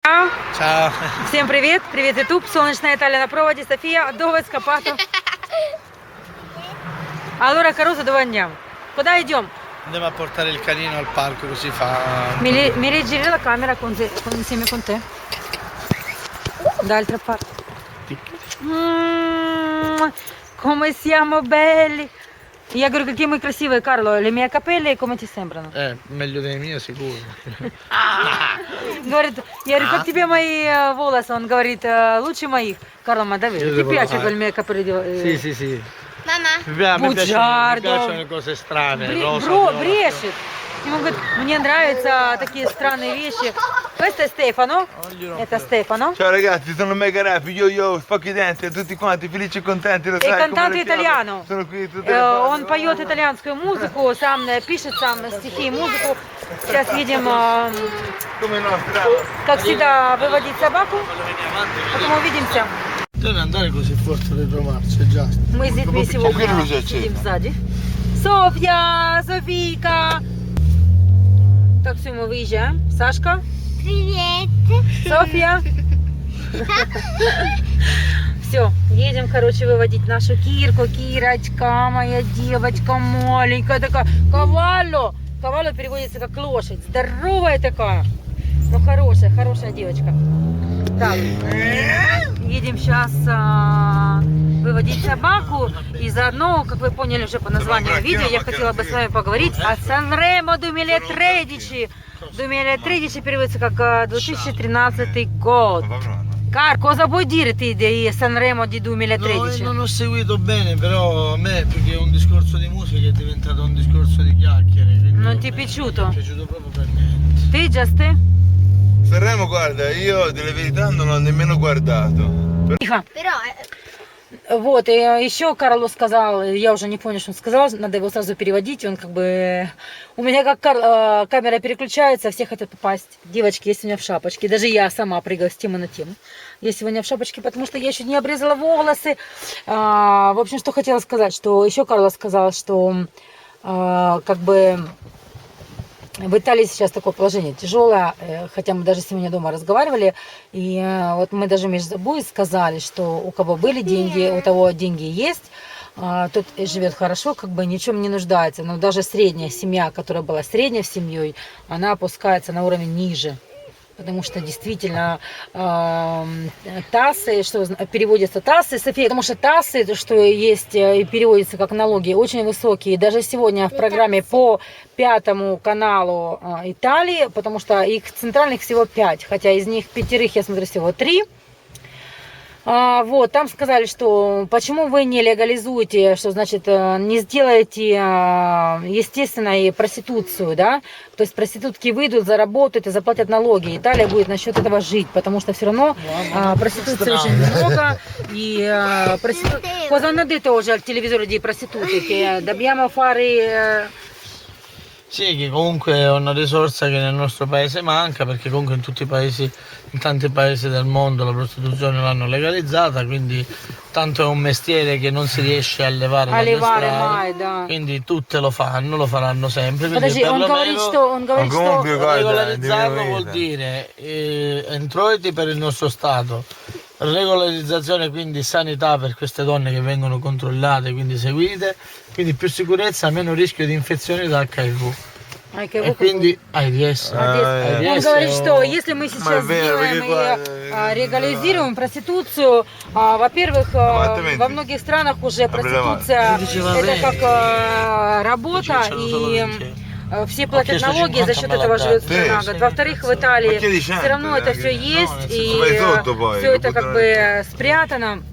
Ciao. Ciao. Всем привет! Привет, YouTube! Солнечная Италия на проводе, София, Довод, Скопато. Allora, Caruso, dove andiamo? Куда идем? Andiamo a portare il canino al parco così fa. Mi, ri- mi rigiri la camera con te- con- insieme con te? D'altra parte. Mm, come siamo belli! Я говорю, какие мы красивые, Карло. Le mie capelle come ti sembrano? Eh, meglio dei miei sicuro. Говорит, я говорю, как тебе мои э, волосы? Он говорит, «Э, лучше моих. Карло, davvero? Io Ti piace quel capelli? di- eh, Sì, sì, sì. Mamma, Mi, pia- mi piacciono, mi piacciono cose strane. Бро- брешет. Ему говорит, мне нравятся такие странные вещи. Questo è Stefano. Non gli rompere. Это Stefano. Ciao ragazzi, sono Mega Rap, yo yo, spacco i denti a tutti quanti, felici e contenti. Lo E sai, come cantante le fiabe. italiano. Sono qui tutte Э, le Он parti. поет итальянскую музыку, сам э, пишет сам стихи и музыку. Сейчас едем, э, Come no, bravo. как всегда, выводить собаку. Потом увидимся. Devi andare così forte dietro marcia, già. Мы с детьми сегодня Теперь уже сидим честно. сзади. Софья, Софийка. Так, все, мы выезжаем. Сашка, привет. Софья. Все, едем, короче, выводить нашу Кирку. Кирочка, моя девочка маленькая такая. Кавалlo. Кавалlo переводится как лошадь. Здоровая такая. Ну, хорошая, хорошая девочка. Так, едем сейчас выводить собаку. И заодно, как вы поняли уже по названию видео, я хотела бы с вами поговорить о Санремо 2013. 2013 переводится как э, 2013 год. Car, cosa vuoi dire te di Sanremo di No, 2013? non ho seguito bene, però a me più che un discorso di musica è diventato un discorso di chiacchiere. quindi Non non ti è mi- piaciuto? Non mi è piaciuto proprio per niente. Ты, Джасте? Sanremo, guarda, io delle verità non l'ho nemmeno guardato. Тихо. Però eh, Вот, и э, еще Карло сказал, я уже не помню, что он сказал, надо его сразу переводить, он как бы... У меня как кар- э, камера переключается, все хотят попасть. Девочки, я сегодня в шапочке, даже я сама прыгаю с темы на тему. Я сегодня в шапочке, потому что я еще не обрезала волосы. А, в общем, что хотела сказать, что еще Карло сказал, что а, как бы в Италии сейчас такое положение тяжелое, э, хотя мы даже сегодня дома разговаривали, и э, вот мы даже между собой сказали, что у кого были деньги, у того деньги есть, а, тот живет хорошо, как бы ничем не нуждается. Но даже средняя семья, которая была средней семьей, она опускается на уровень ниже. Потому что действительно эм, тассы, что переводится тассы, София, потому что тассы, то, что есть э, и переводится как налоги, очень высокие. Даже сегодня в программе по пятому каналу э, Италии, потому что их центральных всего пять, хотя из них пятерых, я смотрю, всего три. А, вот, там сказали, что почему вы не легализуете, что значит э, не сделаете а, естественной проституцию, да? То есть проститутки выйдут, заработают и заплатят налоги. Италия будет насчет этого жить, потому что все равно а, проституции очень много. И а, проститу... Cosa hanno detto oggi al televisore di Sì, che comunque è una risorsa che nel nostro paese manca, perché comunque in tutti i paesi, in tanti paesi del mondo la prostituzione l'hanno legalizzata, quindi tanto è un mestiere che non si riesce a levare a dalle levare strade. mai, да. Quindi tutte lo fanno, lo faranno sempre. Quindi Подожди, он говорит, perlomeno что... Он говорит, Comunque, что... guarda, regolarizzarlo devi vuol vedere. dire eh, introiti per il nostro Stato, regolarizzazione quindi sanità per queste donne che vengono controllate, quindi seguite, quindi più sicurezza, meno rischio di infezioni da HIV. Ай, E какой- quindi AIDS. Ah, Он Yes, говорит, э, что если мы сейчас Ma è vero, сделаем perché и guarda, а, eh, легализируем проституцию, а, во-первых, а, Esattamente. во многих странах уже Образование. проституция Diceva это lei. как а, работа Dicevano solo и perché. а, все платят налоги, за 50 счет этого живет страна. Во-вторых, в Италии все равно это все есть no, и все это как бы спрятано.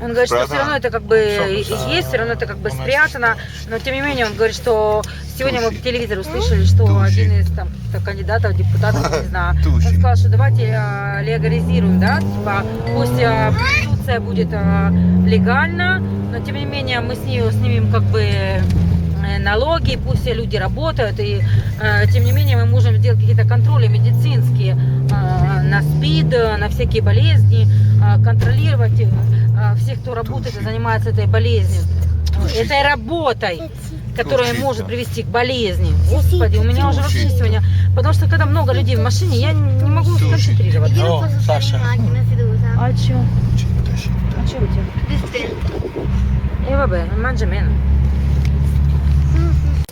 Он говорит, что все равно это как бы есть, все равно это как бы спрятано. Но тем не менее, он говорит, что сегодня мы по телевизору слышали, что один из там, кандидатов, депутатов, не знаю, он сказал, что давайте а, легализируем, да, типа пусть а, проституция будет легальна, но тем не менее мы с нее снимем как бы э, налоги, пусть все люди работают, и э, тем не менее мы можем сделать какие-то контроли медицинские э, на СПИД, э, на всякие болезни, э, контролировать э, всех, кто работает и занимается этой болезнью, этой работой. Тушито. может привести к болезни. Господи, у меня уже вообще сегодня... Потому что когда много людей в машине, я не могу Тушито. сконцентрироваться. Macchina seduta. А чё? А чё у тебя? Vabbè, mangia meno.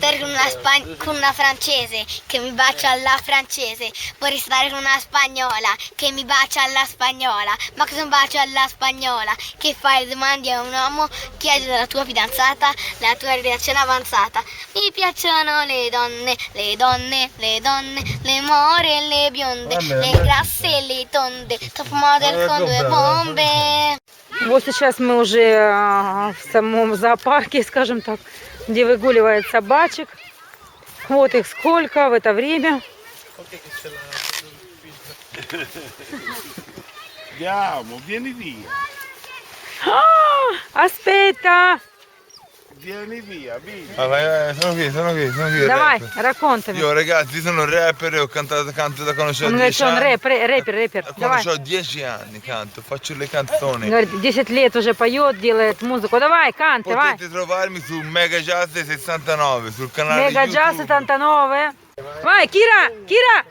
Stare con una, spa- con una francese che mi bacia alla francese. Vorrei stare con una spagnola che mi bacia alla spagnola. Ma cosa un bacio alla spagnola? Che fai le domande a un uomo? Chiedi alla tua fidanzata la tua reazione avanzata. Mi piacciono le donne, le donne, le donne, le more e le bionde, le grasse e le tonde. Top model con due bombe. Вот сейчас мы уже а, в самом зоопарке, скажем так, где выгуливает собачек. Вот их сколько в это время. Andiamo, vieni via, Аспета! vieni via, vieni. Ah, vai, vai, sono qui, sono qui, sono qui. Давай, rapper. раконтами. Io ragazzi sono rapper e ho cantato canto da quando ho Он говорит, 10 что он anni. рэп, рэ- рэпер, рэпер. Da Давай. Quando ho 10 anni canto, faccio le canzoni. Говорит, 10 лет уже поет, делает музыку. Давай, кант, давай. Potete trovarmi su Mega Jazz 69 sul canale Mega di Jazz YouTube. 79. Vai, Kira, Kira!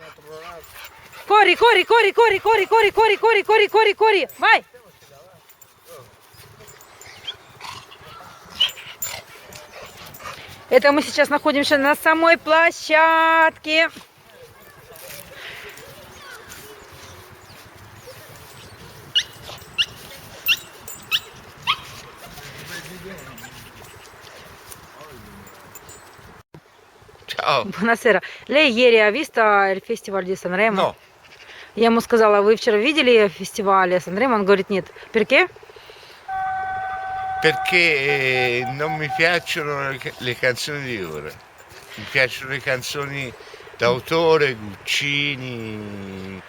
Corri, corri, corri, corri, corri, corri, corri, corri, corri, corri, corri. Vai! Это мы сейчас находимся на самой площадке. Ciao. Buonasera. Lei ieri ha visto il festival di Sanremo? No, Я ему сказала, вы вчера видели фестиваль Санремо? Он говорит, нет. Перке? perché eh, non mi piacciono le canzoni di ora, mi piacciono le canzoni d'autore, Guccini.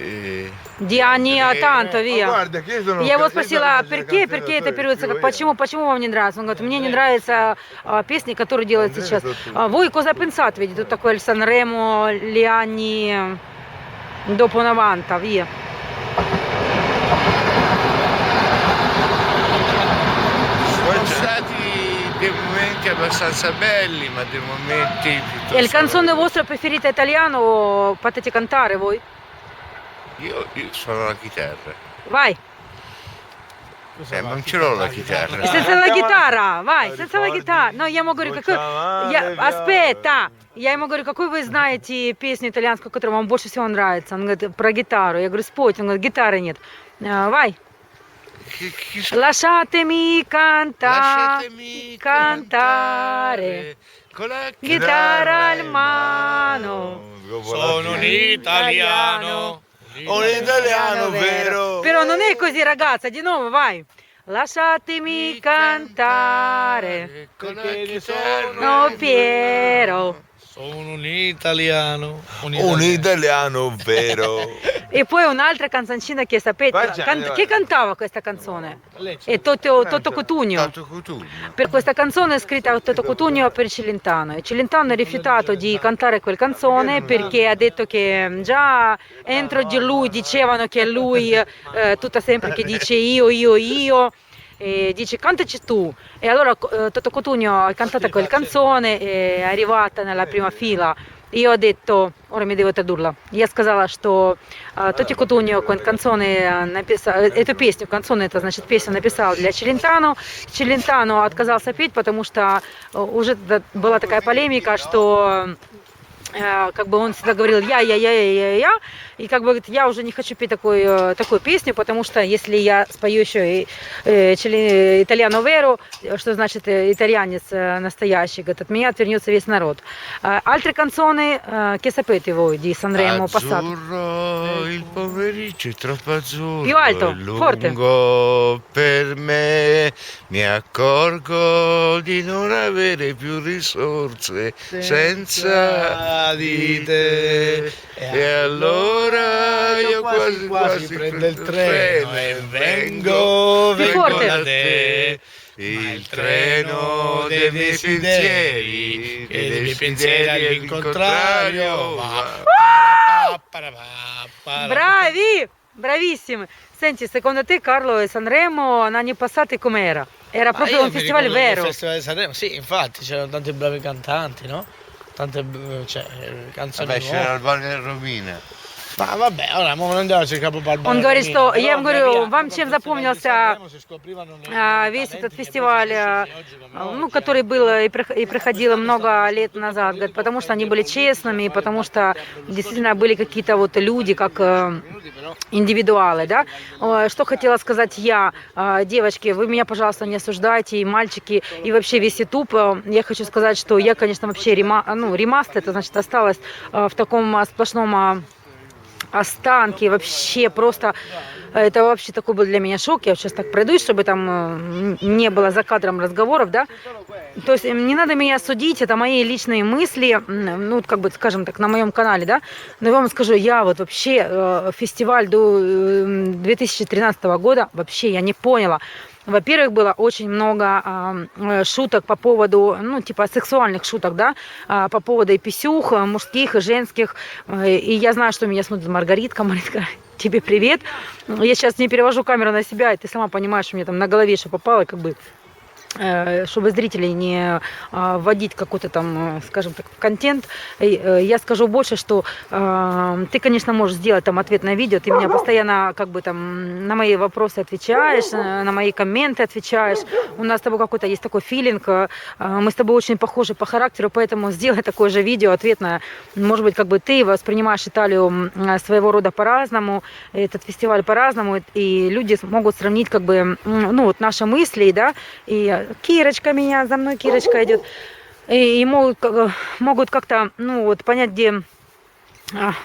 Eh, Диани Атанта, oh, Я его спросила, перке, перке это переводится, почему, почему вам не нравится? Он говорит, мне не нравятся а, песни, которые делают сейчас. Voi cosa pensate, видите, тут такой Эльсан Ремо, Лиани, Допонаванта, Вия. Momenti abbastanza belli, ma dei momenti piuttosto... E il canzone vostro preferito italiano potete cantare voi? Io, io suono la chitarra. Vai, Eh, non ce l'ho la chitarra. senza la chitarra, vai, senza la chitarra. No, я ему говорю, какой... Я... Аспета! Я ему говорю, какую вы знаете песню итальянскую, которая вам больше всего нравится? Он говорит, про гитару. Я говорю, спойте. Он говорит, гитары нет. А, Chi- chi- Lasciatemi cantare. Lasciatemi cantare. con la Chitarra al mano. Sono un italiano. Un italiano vero. Però non è così ragazza, di nuovo vai. Lasciatemi cantare. con la chitarra. No Piero. Sono un italiano. Un Un italiano vero. E poi un'altra canzoncina che sapete, Vai, can- vai. chi cantava questa canzone? È Toto, Toto Cutugno. Tanto Cutugno. Per questa canzone è scritta Toto Cutugno per Celentano e Celentano ha rifiutato di cantare quella canzone perché ha detto che già entro di lui dicevano che lui eh, tutta sempre che dice io, io, io e dice cantaci tu e allora eh, Toto Cutugno ha cantato quella canzone è arrivata nella prima fila. Io ho detto, ora mi devo tradurla, я сказала, что э, Тоти Кутуньо canzone написал, эту песню, canzone это значит песню написал для Челентано, Челентано отказался петь, потому что уже была такая полемика, что как бы он всегда говорил я, я, я, я, я, я, и как бы говорит, я уже не хочу петь такую, э, такую песню, потому что если я спою еще и э, челе- итальяно веро, что значит э, итальянец э, настоящий, говорит, от меня отвернется весь народ. Э, canzoni eh, che sapete voi di Sanremo passato? Il pomeriggio è troppo azzurro. Più alto, forte. lungo per me. Mi accorgo di non avere più risorse senza di te. E allora io quasi quasi prendo il treno e vengo, Più vengo forte. da te. Il treno dei miei pensieri e dei miei pensieri al contrario. Bravi! Bravissimi. Senti, secondo te Carlo e Sanremo hanno passati com'era? Era Ma proprio io un festival vero. Festival di Sanremo, sì, infatti c'erano tanti bravi cantanti, no? Tante eh, cioè, eh, canzoni Vabbè, nuove. c'era il Valle Romina. Ma vabbè, ora делаем cercare по Он говорит, что- я ему говорю, вам чем запомнился, а, весь этот фестиваль, а, ну, который был и прох- и проходил много лет назад, говорит, потому что они были честными, потому что действительно были какие-то вот люди, как э, индивидуалы, да. Э, Что хотела сказать я, э, девочки, вы меня, пожалуйста, не осуждайте, и мальчики, и вообще весь YouTube. Э, Я хочу сказать, что я, конечно, вообще рема, ну, ремаст, это значит осталась э, в таком а, сплошном а, останки, вообще просто э, это вообще такой был для меня шок. Я сейчас так пройдусь, чтобы там э, не было за кадром разговоров, да. То есть э, не надо меня судить, это мои личные мысли, ну, как бы, скажем так, на моем канале, да. Но я вам скажу, я вот вообще э, фестиваль до э, 2013 года вообще я не поняла. Во-первых, было очень много э, шуток по поводу, ну, типа сексуальных шуток, да, а, по поводу и писюх, э, мужских и женских. Э, И я знаю, что меня смотрит Маргаритка. Маргаритка, тебе привет. Я сейчас не перевожу камеру на себя, и ты сама понимаешь, у меня там на голове что попало, как бы э, чтобы зрителей не а, вводить какой-то там, э, скажем так, контент, э, я скажу больше, что э, ты, конечно, можешь сделать там ответное видео, ты меня постоянно как бы там на мои вопросы отвечаешь, э, на мои комменты отвечаешь. У нас с тобой какой-то есть такой филинг, э, мы с тобой очень похожи по характеру, поэтому сделай такое же видео ответное. Может быть, как бы ты воспринимаешь Италию э, своего рода по-разному, этот фестиваль по-разному, и люди могут сравнить как бы, ну, вот наши мысли, да, и э, Кирочка меня, за мной Кирочка идет, и, и могут, могут как-то, ну, вот понять, где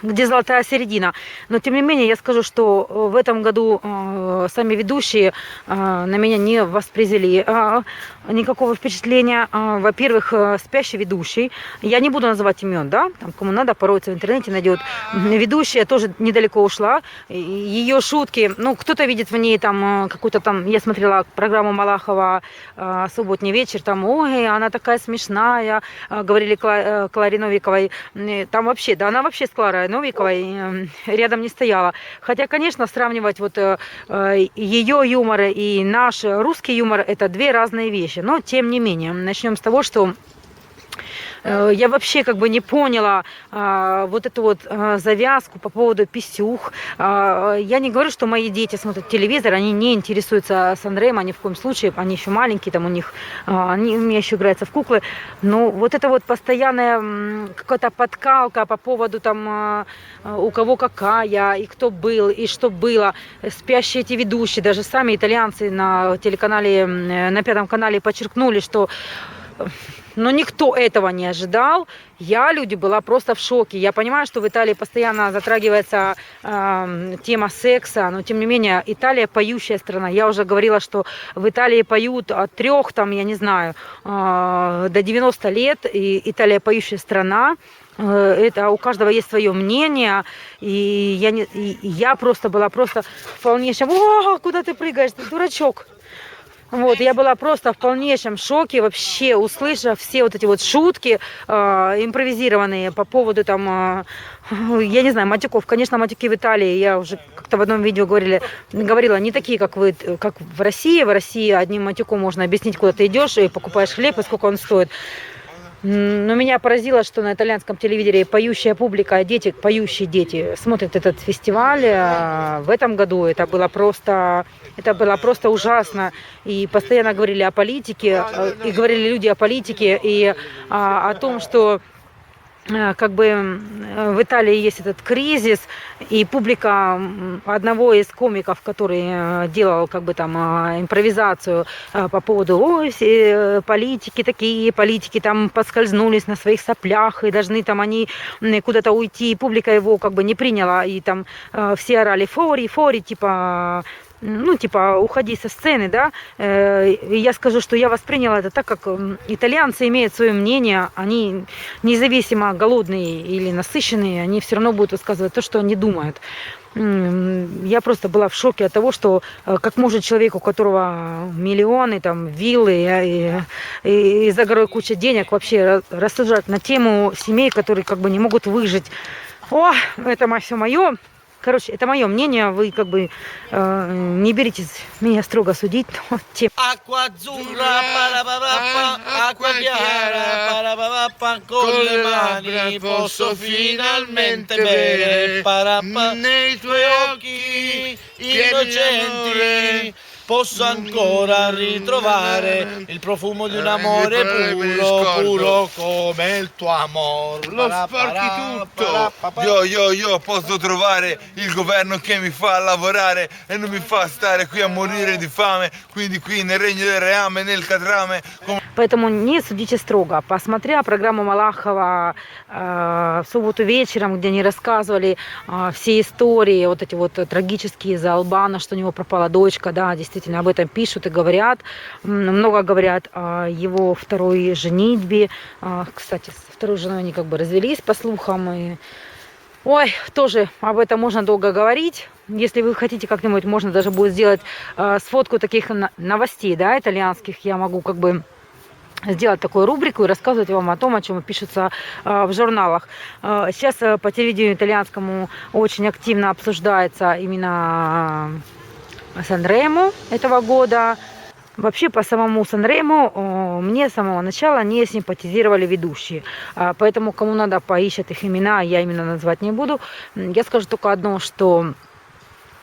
где золотая середина. Но тем не менее, я скажу, что э, в этом году э, сами ведущие э, на меня не воспроизвели э, никакого впечатления. Э, Во-первых, э, спящий ведущий. Я не буду называть имен, да, там кому надо, пороется в интернете, найдет. Ведущая тоже недалеко ушла. Ее шутки, ну, кто-то видит в ней там э, какую-то там, я смотрела программу Малахова «Субботний вечер», там, ой, она такая смешная, говорили Кла- Кларе Новиковой. Там вообще, да, она вообще Кларой Новиковой э, рядом не стояла. Хотя, конечно, сравнивать вот э, э, ее юмор и наш русский юмор – это две разные вещи. Но, тем не менее, начнем с того, что Я вообще как бы не поняла а, вот эту вот а, завязку по поводу писюх. А, я не говорю, что мои дети смотрят телевизор, они не интересуются Санремо, ни в коем случае, они еще маленькие, там у них, они у меня еще играются в куклы. Но вот это вот постоянная какая-то подкалка по поводу там у кого какая, и кто был, и что было. Спящие эти ведущие, даже сами итальянцы на телеканале, э, на пятом канале подчеркнули, что но никто этого не ожидал. Я, люди, была просто в шоке. Я понимаю, что в Италии постоянно затрагивается эм, тема секса, но тем не менее Италия поющая страна. Я уже говорила, что в Италии поют от трех, там, я не знаю, э, до 90 лет. И Италия поющая страна. Э, Это у каждого есть свое мнение, и я, не, и я просто была просто в полнейшем, о, куда ты прыгаешь, ты дурачок, вот, я была просто в полнейшем шоке вообще, услышав все вот эти вот шутки э, импровизированные по поводу там, э, я не знаю, матюков. Конечно, матюки в Италии, я уже как-то в одном видео говорили, говорила, не такие, как, вы, как в России. В России одним матюком можно объяснить, куда ты идешь и покупаешь хлеб, и сколько он стоит. Но меня поразило, что на итальянском телевидении поющая публика, дети, поющие дети смотрят этот фестиваль. А В этом году это было просто, это было просто ужасно. И постоянно говорили о политике, э, и говорили люди о политике, и а, о том, что как бы э, в Италии есть этот кризис, и публика одного из комиков, который э, делал как бы там э, импровизацию э, по поводу ой, все э, политики такие, политики там поскользнулись на своих соплях, и должны там они куда-то уйти, и публика его как бы не приняла, и там э, все орали фори, фори, типа ну, типа, уходи со сцены, да, Э, и я скажу, что я восприняла это так, как итальянцы имеют свое мнение, они независимо голодные или насыщенные, они все равно будут высказывать то, что они думают. Я просто была в шоке от того, что э, как может человек, у которого миллионы, там, виллы э, и, и, и за горой куча денег, вообще ра- рассуждать на тему семей, которые как бы не могут выжить. О, это все мое. Короче, это мое мнение, вы как бы э, не беритесь меня строго судить, но тем innocenti. Posso ancora ritrovare il profumo di un amore puro, puro come il tuo amore. Lo sporchi tutto. Io, io, io posso trovare il governo che mi fa lavorare e non mi fa stare qui a morire di fame, quindi qui nel regno del reame, nel catrame, come Поэтому не судите строго. Посмотря программу Малахова э, в субботу вечером, где они рассказывали э, все истории, вот эти вот э, трагические за Албана, что у него пропала дочка, да, действительно об этом пишут и говорят. Много говорят о его второй женитьбе. А, Кстати, с второй женой они как бы развелись, по слухам. И... Ой, тоже об этом можно долго говорить. Если вы хотите как-нибудь, можно даже будет сделать э, сфотку таких новостей, да, итальянских. Я могу как бы сделать такую рубрику и рассказывать вам о том, о чем пишется э, в журналах. Э, сейчас э, по телевидению итальянскому очень активно обсуждается именно э, Сан-Ремо этого года. Вообще по самому Сан-Рему мне с самого начала не симпатизировали ведущие. А, Поэтому кому надо поищет их имена, я именно назвать не буду. Я скажу только одно, что а,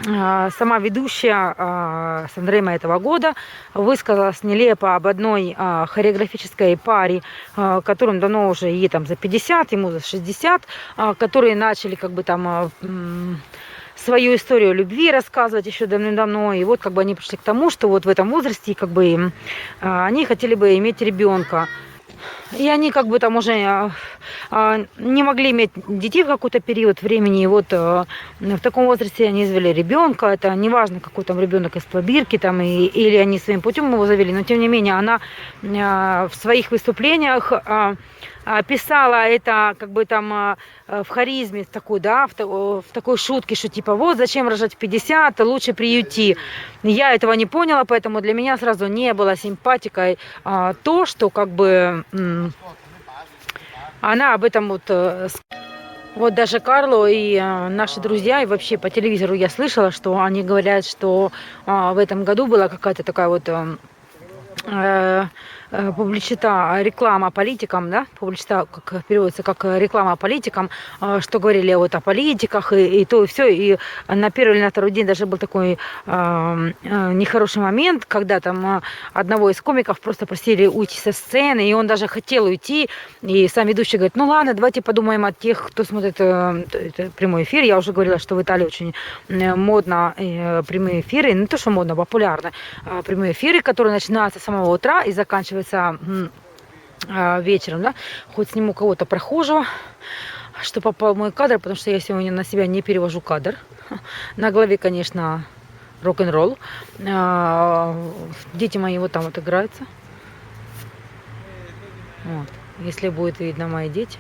сама ведущая а, Сандрема этого года высказалась нелепо об одной а, хореографической паре, а, которым давно уже ей там за 50, ему за 60, а, которые начали как бы там а, свою историю любви рассказывать еще давным-давно. И вот как бы они пришли к тому, что вот в этом возрасте как бы а, они хотели бы иметь ребенка. И они как бы там уже а, а, не могли иметь детей в какой-то период времени. И вот а, в таком возрасте они извели ребенка. Это неважно, какой там ребенок из пробирки там, и, или они своим путем его завели. Но тем не менее она в своих выступлениях а, описала это как бы там а, в харизме такой, да, в, в такой шутке, что типа вот зачем рожать в 50, лучше приюти. Я этого не поняла, поэтому для меня сразу не было симпатикой а, то, что как бы она об этом вот э, вот даже Карло и э, наши друзья, и вообще по телевизору я слышала, что они говорят, что а, в этом году была какая-то такая вот э, э, э, публичита, реклама политикам, да, публичита, как переводится, как э, реклама политикам, э, что говорили вот о политиках и, и то, и все. И на первый или на второй день даже был такой э, э, нехороший момент, когда там э, одного из комиков просто просили уйти со сцены, и он даже хотел уйти, и сам ведущий говорит, ну ладно, давайте подумаем о тех, кто смотрит э, прямой эфир. Я уже говорила, что в Италии очень э, модно э, прямые эфиры, не то, что модно, популярно, а прямые эфиры, которые начинаются с самого утра и заканчиваются м, а, вечером, да, хоть сниму кого-то прохожего, что попал мой кадр, потому что я сегодня на себя не перевожу кадр. На голове, конечно, рок-н-ролл. А, Дети мои вот там вот играются. Вот. Если будет видно мои дети.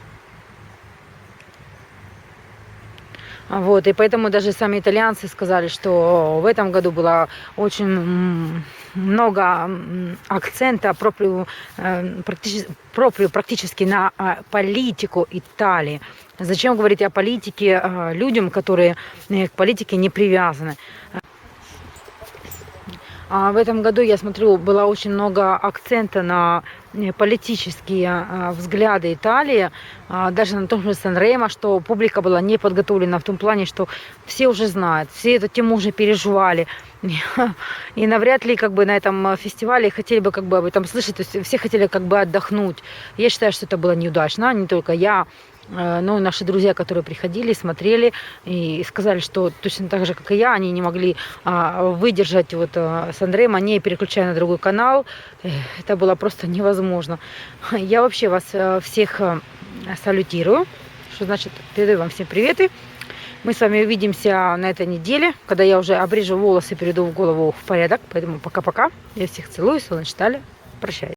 Вот, и поэтому даже сами итальянцы сказали, что в этом году было очень много акцента проприю, э, проприю практически на а, политику Италии. Зачем говорить о политике э, людям, которые э, к политике не привязаны? А в этом году, я смотрю, было очень много акцента на политические а, взгляды Италии, а, даже на том же Сан-Ремо, что публика была не подготовлена в том плане, что все уже знают, все эту тему уже переживали. И навряд ли как бы на этом э, фестивале хотели бы как бы об этом слышать, то есть все хотели как бы отдохнуть. Я считаю, что это было неудачно, не только я, э, но и наши друзья, которые приходили, смотрели и сказали, что точно так же, как и я, они не могли а, выдержать вот а, Сандрема, не переключая на другой канал. Это было просто невозможно. Я вообще вас э, всех э, салютирую, что значит передаю вам всем приветы. Мы с вами увидимся на этой неделе, когда я уже обрежу волосы, перейду в голову в порядок. Поэтому пока-пока. Я всех целую, солнечная Таля. Прощаюсь.